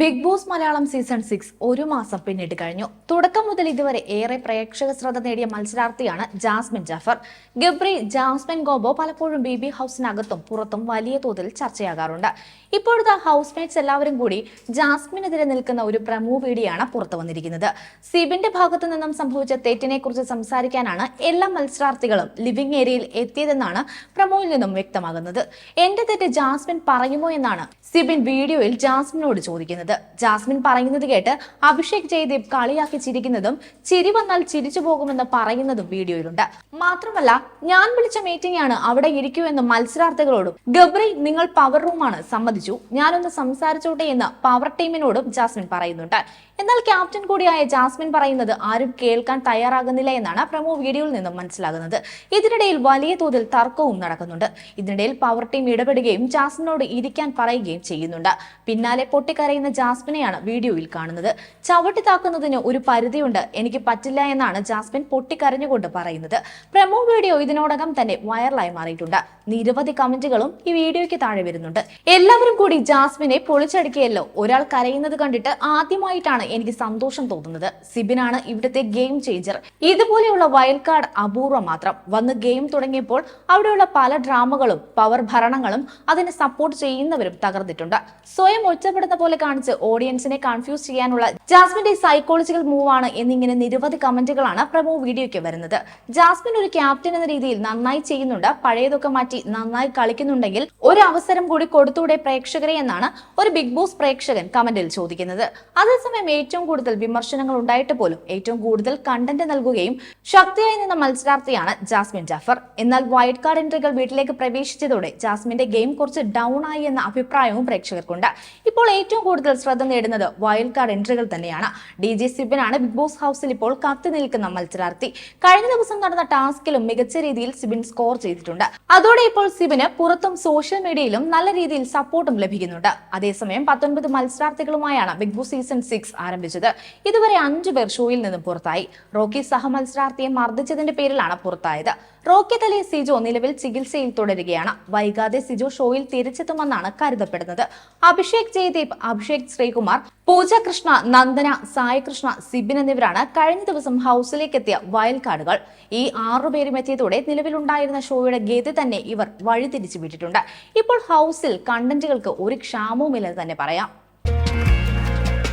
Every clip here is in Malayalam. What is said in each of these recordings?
Bigg Boss Malayalam season six ഒരു മാസം പിന്നിട്ട് കഴിഞ്ഞു. തുടക്കം മുതൽ ഇതുവരെ ഏറെ പ്രേക്ഷക ശ്രദ്ധ നേടിയ മത്സരാർത്ഥിയാണ് ജാസ്മിൻ ജാഫർ. ഗബ്രി ജാസ്മിൻ ഗോബോ പലപ്പോഴും ബി ബി ഹൗസിനകത്തും പുറത്തും വലിയ തോതിൽ ചർച്ചയാകാറുണ്ട്. ഇപ്പോഴത്തെ ഹൗസ് മേറ്റ്സ് എല്ലാവരും കൂടി ജാസ്മിനെതിരെ നിൽക്കുന്ന ഒരു പ്രമോ വീഡിയോയാണ് പുറത്തു വന്നിരിക്കുന്നത്. സിബിന്റെ ഭാഗത്തു നിന്നും സംഭവിച്ച തെറ്റിനെ കുറിച്ച് സംസാരിക്കാനാണ് എല്ലാ മത്സരാർത്ഥികളും ലിവിംഗ് ഏരിയയിൽ എത്തിയതെന്നാണ് പ്രമോയിൽ നിന്നും വ്യക്തമാകുന്നത്. എന്റെ തെറ്റ് ജാസ്മിൻ പറയുമോ എന്നാണ് സിബിൻ വീഡിയോയിൽ ജാസ്മിനോട് ചോദിക്കുന്നത്. ജാസ്മിൻ പറയുന്നത് കേട്ട് അഭിഷേക് ജയദേവ് കളിയാക്കി ചിരിക്കുന്നതും ചിരി വന്നാൽ ചിരിച്ചു പോകുമെന്ന് പറയുന്നതും വീഡിയോയിലുണ്ട്. മാത്രമല്ല ഞാൻ വിളിച്ച മീറ്റിംഗ് ആണ് അവിടെ ഇരിക്കൂ എന്ന് മത്സരാർത്ഥികളോടും ഗബ്രി നിങ്ങൾ പവർ റൂമാണ് സമ്മതിച്ചു. ഞാനൊന്ന് സംസാരിച്ചോട്ടെ എന്ന് പവർ ടീമിനോടും ജാസ്മിൻ പറയുന്നുണ്ട്. എന്നാൽ ക്യാപ്റ്റൻ കൂടിയായ ജാസ്മിൻ പറയുന്നത് ആരും കേൾക്കാൻ തയ്യാറാകുന്നില്ല എന്നാണ് പ്രമോ വീഡിയോയിൽ നിന്നും മനസ്സിലാകുന്നത്. ഇതിനിടയിൽ വലിയ തോതിൽ തർക്കവും നടക്കുന്നുണ്ട്. ഇതിനിടയിൽ പവർ ടീം ഇടപെടുകയും ജാസ്മിനോട് ഇരിക്കാൻ പറയുകയും ചെയ്യുന്നുണ്ട്. പിന്നാലെ പൊട്ടിക്കരയുന്ന ജാസ്മിനെയാണ് വീഡിയോയിൽ കാണുന്നത്. ചവിട്ടി താക്കുന്നതിന് ഒരു പരിധിയുണ്ട്. എനിക്ക് പറ്റില്ല എന്നാണ് ജാസ്മിൻ പൊട്ടിക്കരഞ്ഞുകൊണ്ട് പറയുന്നത്. പ്രമോ വീഡിയോ ഇതിനോടകം തന്നെ വൈറലായി മാറിയിട്ടുണ്ട്. നിരവധി കമന്റുകളും ഈ വീഡിയോയ്ക്ക് താഴെ വരുന്നുണ്ട്. എല്ലാവരും കൂടി ജാസ്മിനെ പൊളിച്ചടുക്കിയല്ലോ. ഒരാൾ കരയുന്നത് കണ്ടിട്ട് ആദ്യമായിട്ടാണ് എനിക്ക് സന്തോഷം തോന്നുന്നത്. സിബിനാണ് ഇവിടുത്തെ ഗെയിം ചേഞ്ചർ. ഇതുപോലെയുള്ള വൈൽഡ് കാർഡ് അപൂർവം മാത്രം. വന്ന് ഗെയിം തുടങ്ങിയപ്പോൾ അവിടെയുള്ള പല ഡ്രാമകളും പവർ ഭരണങ്ങളും അതിനെ സപ്പോർട്ട് ചെയ്യുന്നവരും തകർന്നിട്ടുണ്ട് സ്വയം ഒറ്റപ്പെടുന്ന പോലെ കാണിച്ച് ഓഡിയൻസിനെ കൺഫ്യൂസ് ചെയ്യാനുള്ള ജാസ്മിന്റെ സൈക്കോളജിക്കൽ മൂവാണ് എന്നിങ്ങനെ നിരവധി കമന്റുകളാണ് പ്രമോ വീഡിയോയ്ക്ക് വരുന്നത്. ജാസ്മിൻ ഒരു ക്യാപ്റ്റൻ എന്ന രീതിയിൽ നന്നായി ചെയ്യുന്നുണ്ട്. പഴയതൊക്കെ മാറ്റി നന്നായി കളിക്കുന്നുണ്ടെങ്കിൽ ഒരു അവസരം കൂടി കൊടുത്തൂടെ പ്രേക്ഷകരെ എന്നാണ് ഒരു ബിഗ് ബോസ് പ്രേക്ഷകൻ കമന്റിൽ ചോദിക്കുന്നത്. അതേസമയം ഏറ്റവും കൂടുതൽ വിമർശനങ്ങൾ ഉണ്ടായിട്ട് പോലും ഏറ്റവും കൂടുതൽ കണ്ടന്റ് നൽകുകയും ശക്തിയായി നിന്ന മത്സരാർത്ഥിയാണ് ജാസ്മിൻ ജാഫർ. എന്നാൽ വൈൽഡ് കാർഡ് എൻട്രികൾ വീട്ടിലേക്ക് പ്രവേശിച്ചതോടെ ജാസ്മിന്റെ ഗെയിം കുറച്ച് ഡൗൺ ആയി എന്ന അഭിപ്രായവും പ്രേക്ഷകർക്കുണ്ട് ഇപ്പോൾ ഏറ്റവും കൂടുതൽ ശ്രദ്ധ നേടുന്നത് വൈൽഡ് കാർഡ് എൻട്രികൾ തന്നെയാണ്. ഡി ജെ സിബിനാണ് ബിഗ് ബോസ് ഹൗസിൽ ഇപ്പോൾ കത്തി നിൽക്കുന്ന മത്സരാർത്ഥി. കഴിഞ്ഞ ദിവസം നടന്ന ടാസ്കിലും മികച്ച രീതിയിൽ സിബിൻ സ്കോർ ചെയ്തിട്ടുണ്ട്. അതോടെ ഇപ്പോൾ സിബിന് പുറത്തും സോഷ്യൽ മീഡിയയിലും നല്ല രീതിയിൽ സപ്പോർട്ടും ലഭിക്കുന്നുണ്ട്. അതേസമയം പത്തൊൻപത് മത്സരാർത്ഥികളുമായാണ് ബിഗ് ബോസ് സീസൺ സിക്സ് ആരംഭിച്ചത്. ഇതുവരെ അഞ്ചു പേർ ഷോയിൽ നിന്നും പുറത്തായി. റോക്കി സഹ മത്സരാർത്ഥിയെ മർദ്ദിച്ചതിന്റെ പേരിലാണ് പുറത്തായത്. റോക്കി തലയ സിജോ നിലവിൽ ചികിത്സയിൽ തുടരുകയാണ്. വൈകാതെ സിജോ ഷോയിൽ തിരിച്ചെത്തുമെന്നാണ് കരുതപ്പെടുന്നത്. അഭിഷേക് ജയദീപ് അഭിഷേക് ശ്രീകുമാർ പൂജ കൃഷ്ണ നന്ദന സായകൃഷ്ണ സിബിൻ എന്നിവരാണ് കഴിഞ്ഞ ദിവസം ഹൗസിലേക്ക് എത്തിയ വയൽ കാർഡുകൾ ഈ ആറുപേരും എത്തിയതോടെ നിലവിലുണ്ടായിരുന്ന ഷോയുടെ ഗതി തന്നെ ഇവർ വഴിതിരിച്ചു വിട്ടിട്ടുണ്ട് ഇപ്പോൾ ഹൗസിൽ കണ്ടന്റുകൾക്ക് ഒരു ക്ഷാമവുമില്ലെന്ന് തന്നെ പറയാം.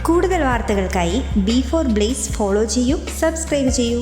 കൂടുതൽ വാർത്തകൾക്കായി ബി ഫോർ ബ്ലേസ് ഫോളോ ചെയ്യൂ സബ്സ്ക്രൈബ് ചെയ്യൂ.